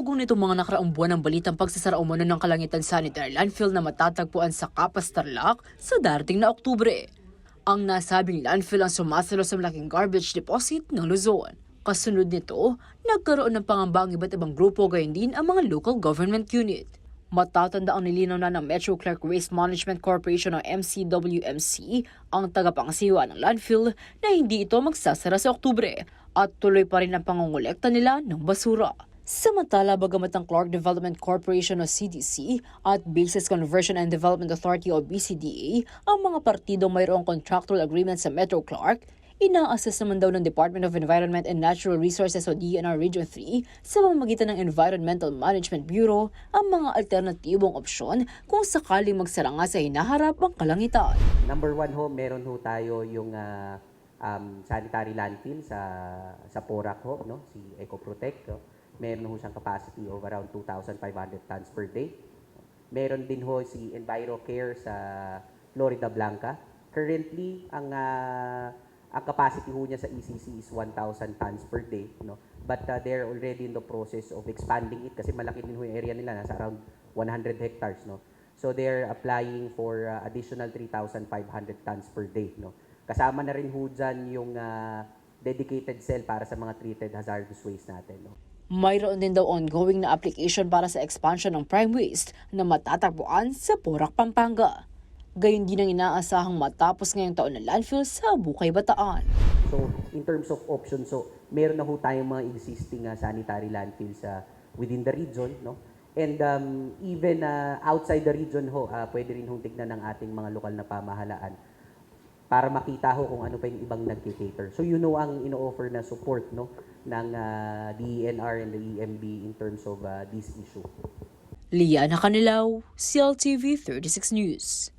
Umugong nito mga nakaraang buwan ng balitang pagsasara umano ng Kalangitan Sanitary Landfill na matatagpuan sa Kapas Tarlac sa darating na Oktubre. Ang nasabing landfill ang sumasalo sa malaking garbage deposit ng Luzon. Kasunod nito, nagkaroon ng pangamba ang iba't ibang grupo gayon din ang mga local government unit. Matatanda ang nilinaw na ng Metro Clark Waste Management Corporation o MCWMC ang tagapangasiwa ng landfill na hindi ito magsasara sa Oktubre at tuloy pa rin ang pangungulekta nila ng basura. Samantala, bagamat ang Clark Development Corporation o CDC at Basis Conversion and Development Authority o BCDA ang mga partido mayroong contractual agreement sa Metro Clark, ina-assess naman daw ng Department of Environment and Natural Resources o DNR Region 3 sa pamamagitan ng Environmental Management Bureau ang mga alternatibong opsyon kung sakaling magsara nga sa hinaharap ang kalangitan. Number one ho, meron ho tayo yung ah, um, sanitary landfill sa sa Porac ho, no? si EcoProtect. No? Meron ho siyang capacity of around 2,500 tons per day. Meron din ho si EnviroCare sa Florida Blanca. Currently, ang ah, ang capacity ho niya sa ECC is 1,000 tons per day, no? But ah, they're already in the process of expanding it kasi malaki din ho yung area nila, nasa around 100 hectares, no? So they're applying for ah, additional 3,500 tons per day, no? Kasama na rin ho dyan yung ah, dedicated cell para sa mga treated hazardous waste natin, no? Mayroon din daw ongoing na application para sa expansion ng prime waste na matatagpuan sa Porac, Pampanga. Gayun din ang inaasahang matapos ngayong taon ng landfill sa Bukay, Bataan. So, in terms of options, so meron na ho tayong mga existing uh, sanitary landfills uh, within the region, no? And um, even uh, outside the region ho, uh, pwede rin hong tignan ng ating mga lokal na pamahalaan para makita ho kung ano pa yung ibang nagki-cater. So, you know ang ino-offer na support no ng uh, DENR and the EMB in terms of uh, this issue. Liana Canilaw, CLTV 36 News.